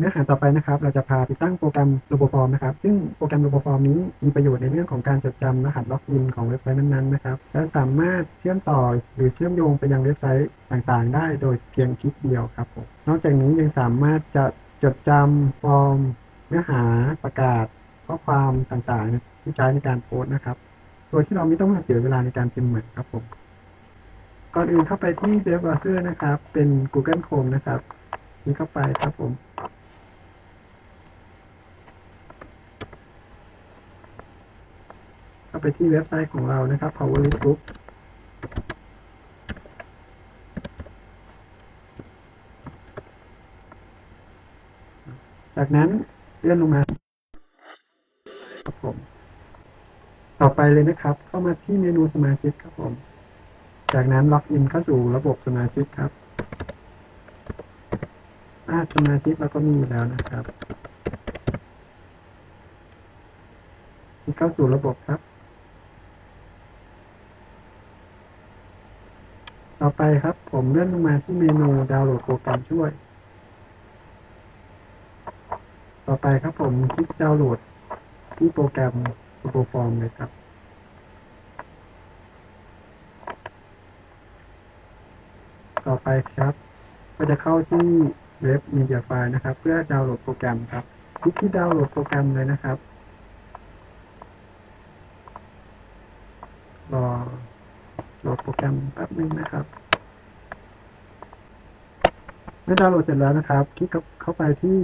เนื้อหาต่อไปนะครับ เราจะพาติดตั้งโปรแกรม RoboForm นะครับ ซึ่งโปรแกรม RoboForm นี้มีประโยชน์ในเรื่องของการจดจำรหัสล็อกอินของเว็บไซต์นั้นๆนะครับ และสามารถเชื่อมต่อหรือเชื่อมโยงไปยังเว็บไซต์ต่างๆ ได้โดยเพียงคลิกเดียวครับผมนอกจากนี้ยังสามารถจะจดจำฟอร์ม เนื้อหาประกาศ ข้อความต่างๆ ที่ใช้ในการโพสต์นะครับ โดยที่เราไม่ต้องมาเสียเวลาในการพิมพ์เหมือนครับผมก่อนอื่นเข้าไปที่เว็บเบราว์เซอร์นะครับ เป็น Google Chrome นะครับนี่เข้าไปครับผม เข้า ไปที่เว็บไซต์ของเรานะครับ Powerlist Group จากนั้นเลื่อนลงมาครับผม ต่อไปเลยนะครับ เข้ามาที่เมนูสมาชิกครับผม จากนั้นล็อกอินเข้าสู่ระบบสมาชิกครับอาสมาชิกเราก็มีอยู่แล้วนะครับมีเข้าสู่ระบบครับ ต่อไปครับ ผมเลื่อนลงมาที่เมนูดาวน์โหลดโปรแกรมช่วย ต่อไปครับผมคลิกดาวน์โหลดที่โปรแกรม Google Form เลยครับต่อไปครับ ก็จะเข้าที่เว็บ Media File นะครับ เพื่อดาวน์โหลดโปรแกรมครับคลิกที่ดาวน์โหลดโปรแกรมเลยนะครับรอ โหลดโปรแกรมแป๊บหนึ่งนะครับเมื่อดาวน์โหลดเสร็จแล้วนะครับ คลิกเข้าไปที่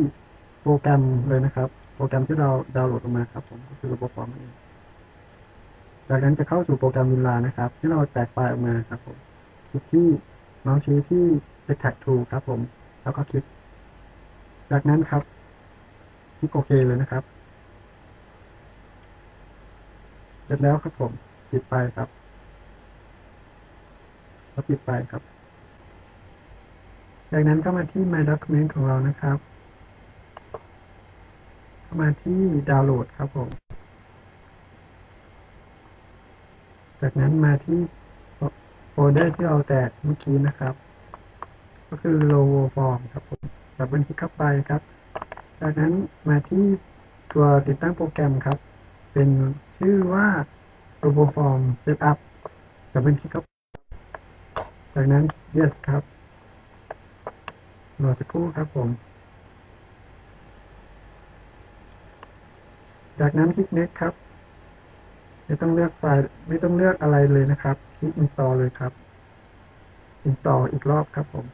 โปรแกรมเลยนะครับ โปรแกรมที่เราดาวน์โหลดออกมาครับผมก็คือระบบฟอร์มเองจากนั้นจะเข้าสู่โปรแกรมวินลานะครับ ที่เราแตกไฟล์ออกมาครับผมคลิกที่เมาส์ชี้ที่ Extract to ครับผม แล้วก็คลิก จากนั้นครับ คลิกโอเคเลยนะครับ เสร็จแล้วครับผมปิดไปครับ แล้วปิดไปครับ จากนั้นก็มาที่ My Document ของเรานะครับมาที่ดาวน์โหลดครับผม จากนั้นมาที่โฟลเดอร์ที่เราแตกเมื่อกี้นะครับ ก็คือ logo form ครับผมดับเบิลคลิกเข้าไปครับ จากนั้นมาที่ตัวติดตั้งโปรแกรมครับ เป็นชื่อว่า logo form setup ดับเบิลคลิกเข้า จากนั้น yes ครับรอสักครู่ครับผม จากนั้นคลิก next ครับ ไม่ต้องเลือกไฟล์ไม่ต้องเลือกอะไรเลยนะครับ คลิก install เลยครับ install อีกรอบครับผม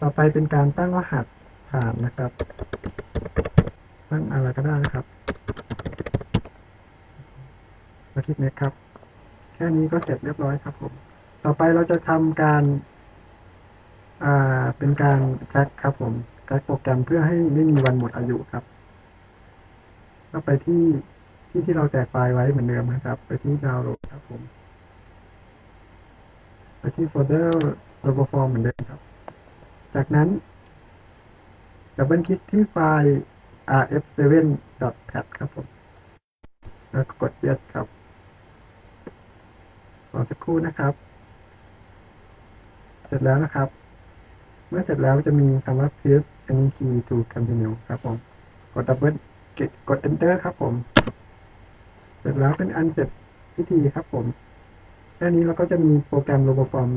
ต่อไปเป็นการตั้งรหัสผ่านนะครับ ตั้งอะไรก็ได้นะครับแล้วคลิก next ครับ แค่นี้ก็เสร็จเรียบร้อยครับผม ต่อไปเราจะทำการอ่าเป็นการแคร็กครับผมแคร็กโปรแกรมเพื่อให้ไม่มีวันหมดอายุครับ ก็ไปที่ที่ที่เราแจกไฟล์ไว้เหมือนเดิมนะครับ ไปที่ดาวน์โหลดครับผม ไปที่โฟลเดอร์ RoboForm เหมือนเดิมครับ จากนั้นดับเบิลคลิกที่ไฟล์ rf7.pat ครับผม แล้วกด yes ครับ อสักครู่นะครับ เสร็จแล้วนะครับ เมื่อเสร็จแล้วจะมีคำว่า paste any key to continue ครับผม กดดับเบิลกด enter ครับผม เสร็จแล้วเป็นอันเสร็จพิธีครับผมแค่นี้เราก็จะมีโปรแกรม RoboForm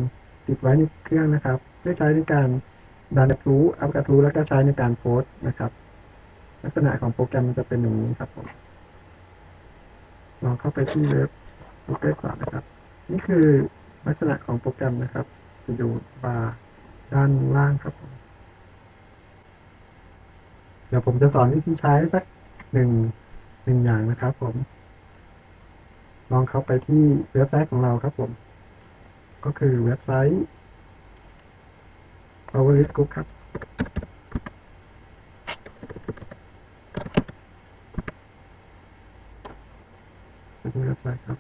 ติดไว้ในเครื่องนะครับ เพื่อใช้ในการดันกระทู้อัพกระทู้แล้วก็ใช้ในการโพสต์นะครับ ลักษณะของโปรแกรมมันจะเป็นอย่างนี้ครับผมลองเข้าไปที่เว็บ Google ก่อนนะครับ นี่คือลักษณะของโปรแกรมนะครับ จะอยู่บาร์ด้านล่างครับผมเดี๋ยวผมจะสอนวิธีใช้สักหนึ่งหนึ่งอย่างนะครับผม ลองเข้าไปที่เว็บไซต์ของเราครับผม ก็คือเว็บไซต์ Powerlist Group ครับนี่เว็บไซต์ครับ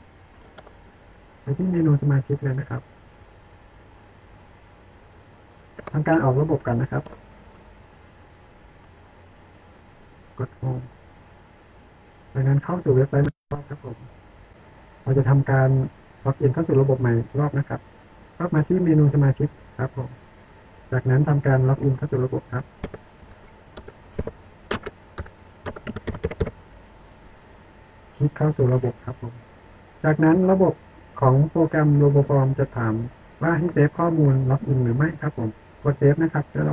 ที่เมนูสมาชิกเลยนะครับทำการออกระบบกันนะครับ กด Home จากนั้นเข้าสู่เว็บไซต์รอบครับผม เราจะทำการล็อกอินเข้าสู่ระบบใหม่รอบนะครับก็มาที่เมนูสมาชิกครับผม จากนั้นทำการล็อกอินเข้าสู่ระบบครับคลิกเข้าสู่ระบบครับผม จากนั้นระบบ ของโปรแกรม RoboForm จะถามว่าให้เซฟข้อมูลล็อกอินหรือไม่ครับผม กดเซฟนะครับเพื่อ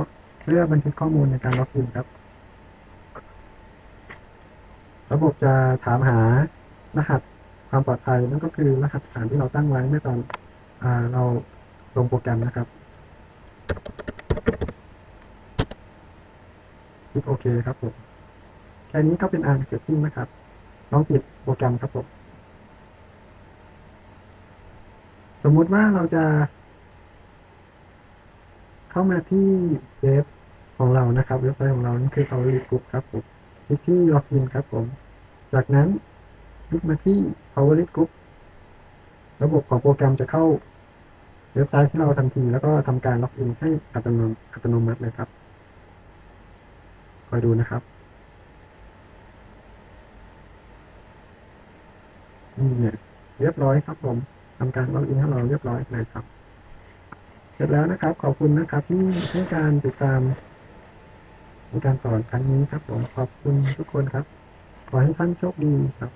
เพื่อบันทึกข้อมูลในการล็อกอินครับ ระบบจะถามหารหัสความปลอดภัยนั่นก็คือรหัสฐานที่เราตั้งไว้เมื่อตอนอเราลงโปรแกรมนะครับคลิกโอเคครับผม แค่นี้ก็เป็นอันเสร็จสิ้นนะครับ ลองปิดโปรแกรมครับผม สมมุติว่าเราจะ เข้ามาที่เว็บของเรานะครับเว็บไซต์ของเรานี่คือ Power Lead Group ครับผมคลิกที่ล็อกอินครับผม จากนั้นคลิกมาที่ Power Lead Group ระบบของโปรแกรมจะเข้าเว็บไซต์ที่เราทันทีแล้วก็ทำการล็อกอินให้อัตโนมัติอัตโนมัติเลยครับคอยดูนะครับนี่เนี่ยเรียบร้อยครับผม ทำการล็อกอินให้เราเรียบร้อยเลยครับ เสร็จแล้วนะครับ ขอบคุณนะครับ ที่ให้การติดตามในการสอนครั้งนี้ครับผมขอบคุณทุกคนครับ ขอให้ท่านโชคดีครับ